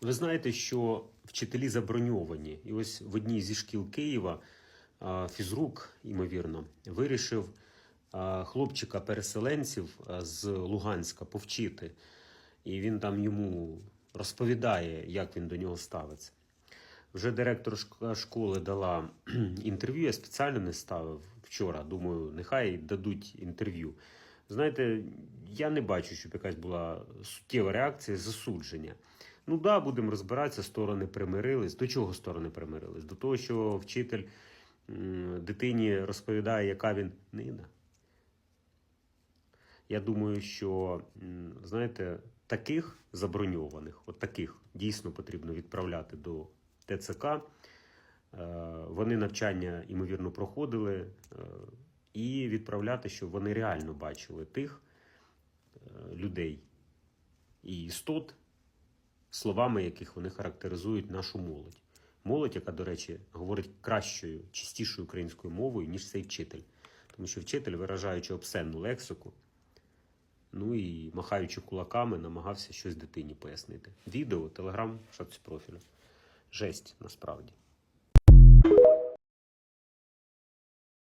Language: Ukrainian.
Ви знаєте, що вчителі заброньовані. І ось в одній зі шкіл Києва фізрук, ймовірно, вирішив хлопчика-переселенців з Луганська повчити. І він там йому розповідає, як він до нього ставиться. Вже директор школи дала інтерв'ю, я спеціально не ставив вчора. Думаю, нехай дадуть інтерв'ю. Знаєте, я не бачу, щоб якась була суттєва реакція засудження. Ну да, будемо розбиратися, сторони примирились. До чого сторони примирились? До того, що вчитель дитині розповідає, яка він нина. Я думаю, що знаєте, таких заброньованих, от таких дійсно потрібно відправляти до ТЦК. Е, Вони навчання ймовірно проходили е, і відправляти, щоб вони реально бачили тих е, людей і істот, словами яких вони характеризують нашу молодь. Молодь, яка, до речі, говорить кращою, чистішою українською мовою, ніж цей вчитель. Тому що вчитель, виражаючи обсенну лексику, ну і махаючи кулаками, намагався щось дитині пояснити. Відео, телеграм, шапці профілю. Жесть насправді.